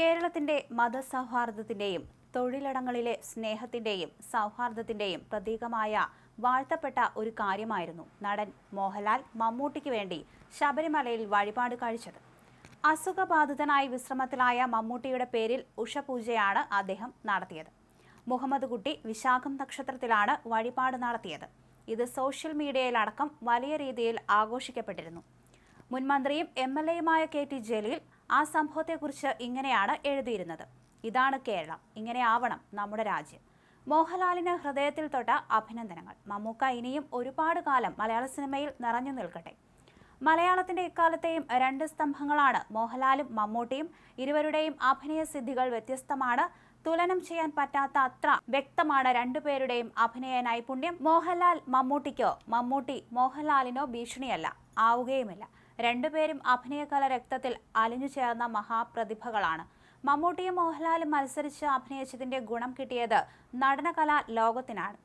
കേരളത്തിന്റെ മതസൗഹാർദ്ദത്തിന്റെയും തൊഴിലിടങ്ങളിലെ സ്നേഹത്തിന്റെയും സൗഹാർദ്ദത്തിന്റെയും പ്രതീകമായ വാഴ്ത്തപ്പെട്ട ഒരു കാര്യമായിരുന്നു നടൻ മോഹൻലാൽ മമ്മൂട്ടിക്ക് വേണ്ടി ശബരിമലയിൽ വഴിപാട് കഴിച്ചത്. അസുഖബാധിതനായി വിശ്രമത്തിലായ മമ്മൂട്ടിയുടെ പേരിൽ ഉഷപൂജയാണ് അദ്ദേഹം നടത്തിയത്. മുഹമ്മദ് കുട്ടി വിശാഖം നക്ഷത്രത്തിലാണ് വഴിപാട് നടത്തിയത്. ഇത് സോഷ്യൽ മീഡിയയിലടക്കം വലിയ രീതിയിൽ ആഘോഷിക്കപ്പെട്ടിരുന്നു. മുൻ മന്ത്രിയും എം എൽ എയുമായ കെ ടി ജലീൽ ആ സംഭവത്തെക്കുറിച്ച് ഇങ്ങനെയാണ് എഴുതിയിരുന്നത്. ഇതാണ് കേരളം. ഇങ്ങനെ ആവണം നമ്മുടെ രാജ്യം. മോഹൻലാലിന് ഹൃദയത്തിൽ തൊട്ട അഭിനന്ദനങ്ങൾ. മമ്മൂക്ക ഇനിയും ഒരുപാട് കാലം മലയാള സിനിമയിൽ നിറഞ്ഞു നിൽക്കട്ടെ. മലയാളത്തിന്റെ ഇക്കാലത്തെയും രണ്ട് സ്തംഭങ്ങളാണ് മോഹൻലാലും മമ്മൂട്ടിയും ഇരുവരുടെയും അഭിനയ സിദ്ധികൾ വ്യത്യസ്തമാണ്. തുലനം ചെയ്യാൻ പറ്റാത്ത അത്ര വ്യക്തമാണ് രണ്ടുപേരുടെയും അഭിനയ നൈപുണ്യം. മോഹൻലാൽ മമ്മൂട്ടിക്കോ മമ്മൂട്ടി മോഹൻലാലിനോ ഭീഷണിയല്ല. ആവുകയുമില്ല. രണ്ടുപേരും അഭിനയകല രക്തത്തിൽ അലിഞ്ഞു ചേർന്ന മഹാപ്രതിഭകളാണ്. മമ്മൂട്ടിയും മോഹൻലാലും മത്സരിച്ച് അഭിനയിച്ചതിന്റെ ഗുണം കിട്ടിയത് നടനകല ലോകത്തിനാണ്.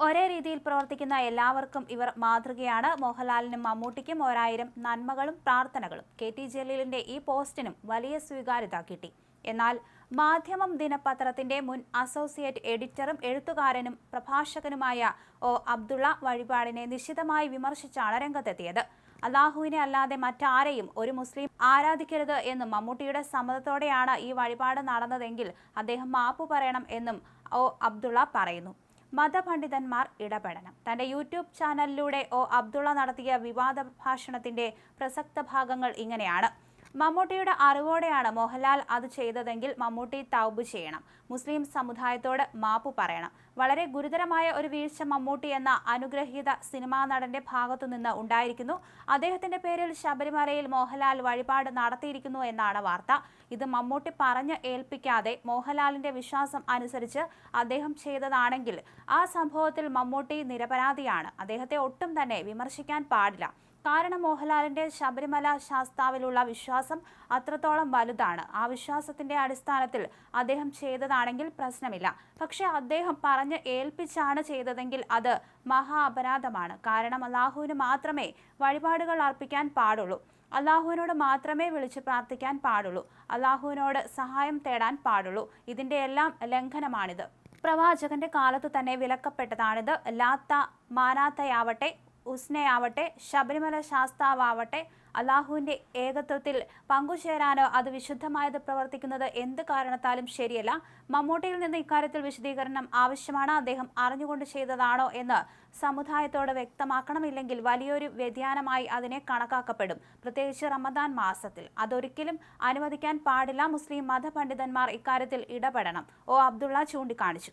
ഒരേ രീതിയിൽ പ്രവർത്തിക്കുന്ന എല്ലാവർക്കും ഇവർ മാതൃകയാണ്. മോഹൻലാലിനും മമ്മൂട്ടിക്കും ഒരായിരം നന്മകളും പ്രാർത്ഥനകളും. കെ ടി ജലീലിന്റെ ഈ പോസ്റ്റിനും വലിയ സ്വീകാര്യത കിട്ടി. എന്നാൽ മാധ്യമം ദിനപത്രത്തിന്റെ മുൻ അസോസിയേറ്റ് എഡിറ്ററും എഴുത്തുകാരനും പ്രഭാഷകനുമായ ഒ അബ്ദുള്ള വഴിപാടിനെ നിശിതമായി വിമർശിച്ചാണ് രംഗത്തെത്തിയത്. അള്ളാഹുവിനെ അല്ലാതെ മറ്റാരെയും ഒരു മുസ്ലിം ആരാധിക്കരുത് എന്നും മമ്മൂട്ടിയുടെ സമ്മതത്തോടെയാണ് ഈ വഴിപാട് നടന്നതെങ്കിൽ അദ്ദേഹം മാപ്പു പറയണം എന്നും ഒ അബ്ദുള്ള പറയുന്നു. മതപണ്ഡിതന്മാർ ഇടപെടണം. തന്റെ യൂട്യൂബ് ചാനലിലൂടെ ഒ അബ്ദുള്ള നടത്തിയ വിവാദ ഭാഷണത്തിന്റെ പ്രസക്ത ഭാഗങ്ങൾ ഇങ്ങനെയാണ്. മമ്മൂട്ടിയുടെ അറിവോടെയാണ് മോഹൻലാൽ അത് ചെയ്തതെങ്കിൽ മമ്മൂട്ടി തൗബ് ചെയ്യണം. മുസ്ലിം സമുദായത്തോട് മാപ്പ് പറയണം. വളരെ ഗുരുതരമായ ഒരു വീഴ്ച മമ്മൂട്ടി എന്ന അനുഗ്രഹീത സിനിമാ നടന്റെ ഭാഗത്തുനിന്ന് ഉണ്ടായിരിക്കുന്നു. അദ്ദേഹത്തിന്റെ പേരിൽ ശബരിമലയിൽ മോഹൻലാൽ വഴിപാട് നടത്തിയിരിക്കുന്നു എന്നാണ് വാർത്ത. ഇത് മമ്മൂട്ടി പറഞ്ഞ് ഏൽപ്പിക്കാതെ മോഹൻലാലിന്റെ വിശ്വാസം അനുസരിച്ച് അദ്ദേഹം ചെയ്തതാണെങ്കിൽ ആ സംഭവത്തിൽ മമ്മൂട്ടി നിരപരാധിയാണ്. അദ്ദേഹത്തെ ഒട്ടും തന്നെ വിമർശിക്കാൻ പാടില്ല. കാരണം മോഹൻലാലിന്റെ ശബരിമല ശാസ്താവിലുള്ള വിശ്വാസം അത്രത്തോളം വലുതാണ്. ആ വിശ്വാസത്തിന്റെ അടിസ്ഥാനത്തിൽ അദ്ദേഹം ചെയ്തതാണെങ്കിൽ പ്രശ്നമില്ല. പക്ഷെ അദ്ദേഹം പറഞ്ഞ് ഏൽപ്പിച്ചാണ് ചെയ്തതെങ്കിൽ അത് മഹാ അപരാധമാണ് കാരണം അള്ളാഹുവിന് മാത്രമേ വഴിപാടുകൾ അർപ്പിക്കാൻ പാടുള്ളൂ. അള്ളാഹുവിനോട് മാത്രമേ വിളിച്ച് പ്രാർത്ഥിക്കാൻ പാടുള്ളൂ. അള്ളാഹുവിനോട് സഹായം തേടാൻ പാടുള്ളൂ. ഇതിന്റെ എല്ലാം ലംഘനമാണിത്. പ്രവാചകന്റെ കാലത്ത് തന്നെ വിലക്കപ്പെട്ടതാണിത്. ലാത്ത മാനാത്തയാവട്ടെ ഉസ്നയാവട്ടെ ശബരിമല ശാസ്താവാവട്ടെ അള്ളാഹുവിന്റെ ഏകത്വത്തിൽ പങ്കുചേരാനോ അത് വിശുദ്ധമായത് പ്രവർത്തിക്കുന്നത് എന്ത് കാരണത്താലും ശരിയല്ല. മമ്മൂട്ടിയിൽ നിന്ന് ഇക്കാര്യത്തിൽ വിശദീകരണം ആവശ്യമാണ്. അദ്ദേഹം അറിഞ്ഞുകൊണ്ട് ചെയ്തതാണോ എന്ന് സമുദായത്തോട് വ്യക്തമാക്കണമില്ലെങ്കിൽ വലിയൊരു വ്യതിയാനമായി അതിനെ കണക്കാക്കപ്പെടും. പ്രത്യേകിച്ച് റമദാൻ മാസത്തിൽ. അതൊരിക്കലും അനുവദിക്കാൻ പാടില്ല. മുസ്ലിം മതപണ്ഡിതന്മാർ ഇക്കാര്യത്തിൽ ഇടപെടണം. ഒ അബ്ദുള്ള ചൂണ്ടിക്കാണിച്ചു.